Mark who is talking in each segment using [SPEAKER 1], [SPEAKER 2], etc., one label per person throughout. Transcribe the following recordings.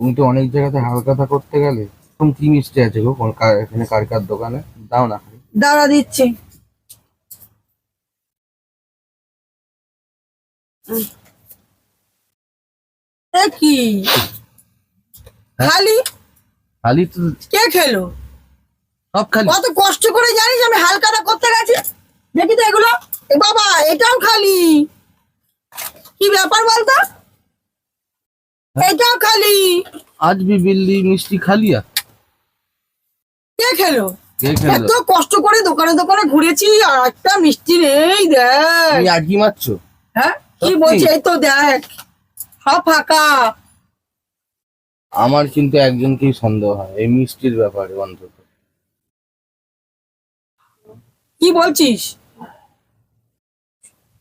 [SPEAKER 1] তুমি তো অনেক জায়গাতে হালকা হালখাতা করতে গেলে এখন কি মিষ্টি আছে গো? কার- এখানে কার কার দোকানে? দাও না। খালি।
[SPEAKER 2] দাঁড়া দিচ্ছি। এ কি? খালি?
[SPEAKER 1] খালি তো
[SPEAKER 2] কে খেলো?
[SPEAKER 1] সব খালি।
[SPEAKER 2] কত কষ্ট করে জানিস আমি হালকাটা করতে গেছি? দেখি তো এগুলো। এ বাবা এটাও খালি। কি ব্যাপার বলতো? এটাও খালি।
[SPEAKER 1] আজ বি বিল্লি মিষ্টি খালিয়া
[SPEAKER 2] কে খেলো?
[SPEAKER 1] কে খেলো?
[SPEAKER 2] এত কষ্ট করে দোকানে দোকানে ঘুরেছি আর একটা মিষ্টি নেই দেখ।
[SPEAKER 1] তুমি আজকি মারছো?
[SPEAKER 2] হ্যাঁ? কি? বলছে? এই তো দেখ। সব ফাঁকা।
[SPEAKER 1] আমার কিন্তু একজনকেই সন্দেহ হয় এই মিষ্টির ব্যাপারে অন্তত।
[SPEAKER 2] কি বলছিস?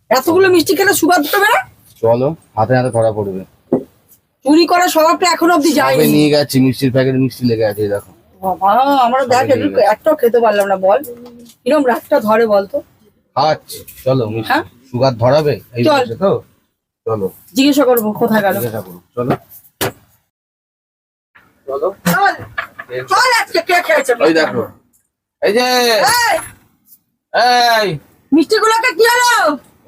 [SPEAKER 2] এতগুলো মিষ্টি খেলে সুগার হবে না?
[SPEAKER 1] চলো হাতে হাতে ধরা পড়বে।
[SPEAKER 2] চুরি করা স্বভাবটা এখনও অব্দি যায়নি।
[SPEAKER 1] নিয়ে গেছি মিষ্টির প্যাকেট মিষ্টি লেগে আছে এই দেখো।
[SPEAKER 2] বাবা আমরা দেখ। একটাও খেতে পারলাম না বল। কিরম রাতটা ধরে বলতো
[SPEAKER 1] খাওয়াচ্ছি চলো মিষ্টি।
[SPEAKER 2] হ্যাঁ?
[SPEAKER 1] সুগার ধরাবে? এই তো? চলো।
[SPEAKER 2] জিজ্ঞাসা করব কোথায় গেল।
[SPEAKER 1] চলো। চলো।
[SPEAKER 2] চল। চল আজকে কে খেয়েছে?
[SPEAKER 1] ওই দেখো। এই যে।
[SPEAKER 2] এই। মিষ্টিগুলোকে কি হলো?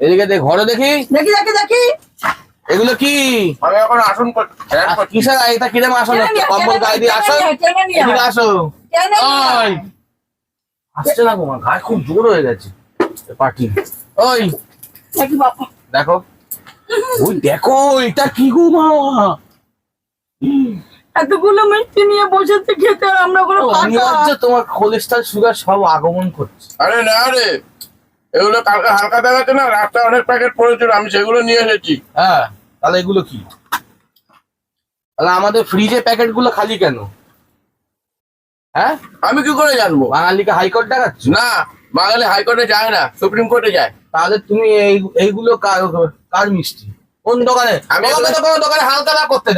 [SPEAKER 1] এদিকে দেখ ঘরে দেখি।
[SPEAKER 2] দেখি দেখি দেখি।
[SPEAKER 1] এগুলো কি?
[SPEAKER 3] আমি এখন আসন করছি
[SPEAKER 1] কিসের এটা কিরম আসন কম্বল গায়ে দিয়ে আসো। এদিকে আসো। ওই। আসছে না তোমার গায়ে খুব জোর হয়ে গেছে। পার্টি। ওই।
[SPEAKER 2] দেখি
[SPEAKER 1] দেখো। ওই দেখো এটা কি গো মা?
[SPEAKER 2] এতগুলো মিষ্টি নিয়ে বসেছে খেতে আর আমরা কোনো
[SPEAKER 1] অনিবার্য তোমার কোলেস্ট্রল সুগার সব আগমন করছে।
[SPEAKER 3] আরে না রে এগুলো কালকে হালকা দেখাচ্ছে না রাস্তায় অনেক প্যাকেট পড়েছিল আমি সেগুলো নিয়ে এসেছি।
[SPEAKER 1] হ্যাঁ। তাহলে এগুলো কি? তাহলে আমাদের ফ্রিজে প্যাকেটগুলো খালি কেন? হ্যাঁ?
[SPEAKER 3] আমি কি করে জানব?
[SPEAKER 1] বাঙালিকে হাইকোর্ট দেখাচ্ছ?
[SPEAKER 3] না বাঙালি হাইকোর্টে যায় না সুপ্রিম কোর্টে যায়।
[SPEAKER 1] তাহলে তুমি এই এইগুলো কার মিষ্টি? কোন দোকানে?
[SPEAKER 3] আমি
[SPEAKER 1] তো কোনো দোকানে হালকা না করতে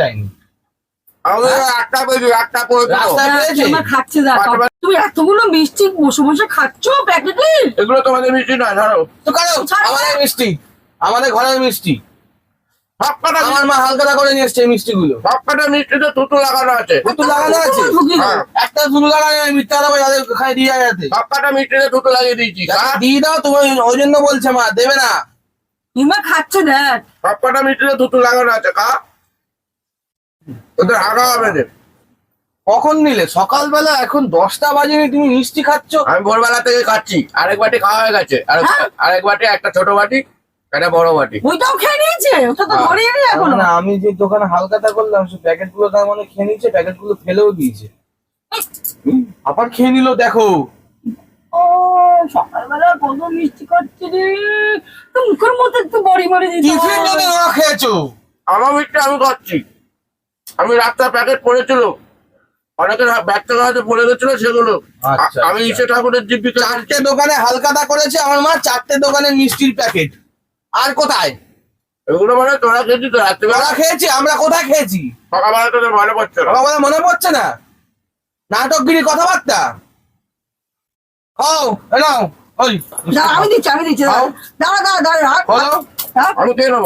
[SPEAKER 3] পাশে পাশে-
[SPEAKER 2] তুমি এতগুলো মিষ্টি বসে বসে খাচ্ছ প্যাকেটে?
[SPEAKER 3] এগুলো তোমাদের মিষ্টি নয় ধরো।
[SPEAKER 1] তো কারও
[SPEAKER 2] ছাড়ো।
[SPEAKER 1] আমাদের মিষ্টি আমাদের ঘরের মিষ্টি। আমার মা হালকা করে নিয়ে এসছে এই মিষ্টিগুলো।
[SPEAKER 3] সব কটা মিষ্টিতে তুতু লাগানো আছে।
[SPEAKER 1] তুতু লাগানো আছে?
[SPEAKER 3] হ্যাঁ।
[SPEAKER 1] একটা তুলু লাগানো আমি মিথ্যা বলে তাদের খাই দিয়ে যাতে।
[SPEAKER 3] সব কটা মিষ্টিতে তুতু লাগিয়ে দিয়েছি?
[SPEAKER 1] দিয়ে দাও তুমি ওই জন্য বলছে মা দেবে না।
[SPEAKER 2] হিমা খাচ্ছে দেখ।
[SPEAKER 3] সব কটা মিষ্টিতে তুতু লাগানো আছে কা ওদের আগা হবে
[SPEAKER 1] কখন নিলে? সকালবেলা এখন দশটা বাজেনি তুমি মিষ্টি খাচ্ছ?
[SPEAKER 3] আমি ভোরবেলা থেকে খাচ্ছি। আরেক বাটি খাওয়া হয়ে গেছে। আর
[SPEAKER 2] হ্যাঁ?
[SPEAKER 3] আরেক বাটি একটা ছোট বাটি একটা বড় বাটি।
[SPEAKER 2] ওইটাও খেয়ে নিয়েছে? ওটা তো। ধরে এনে এখন
[SPEAKER 1] না আমি যে দোকানে করলাম সে প্যাকেটগুলো তার মানে খেয়ে প্যাকেটগুলো ফেলেও দিয়েছে। আবার খেয়ে নিল দেখো।
[SPEAKER 2] ও সকালবেলা কত মিষ্টি খাচ্ছে রে। তো মুখের মধ্যে একটু বড়ি বড়ি দিতে
[SPEAKER 1] টিফিন যদি না খেয়েছো?
[SPEAKER 3] আমার মিষ্টি আমি খাচ্ছি। আমি প্যাকেট পড়েছিল। অনেকের ব্যাগ থেকে হয়তো পড়ে গেছিল সেগুলো।
[SPEAKER 1] আচ্ছা,
[SPEAKER 3] আমি
[SPEAKER 1] আচ্ছা।
[SPEAKER 3] ঈশ্বর ঠাকুরের দিব্যি
[SPEAKER 1] চারটে দোকানে হালকাতা করেছে আমার মা চারটে দোকানে মিষ্টির প্যাকেট। আর কোথায়?
[SPEAKER 3] এগুলো মানে তোরা খেয়েছি তো রাত্রিবেলা?
[SPEAKER 1] খেয়েছি আমরা কোথায় খেয়েছি?
[SPEAKER 3] সকালবেলা তোদের মনে পড়ছে না।
[SPEAKER 1] মনে পড়ছে না? নাটকগিরি কথাবার্তা? খাও এ নাও ওই।
[SPEAKER 2] আমি দিচ্ছি আমি দিচ্ছি দাঁড়া। দাঁড়া দাঁড়া রাখ
[SPEAKER 3] আমি খেয়ে নেব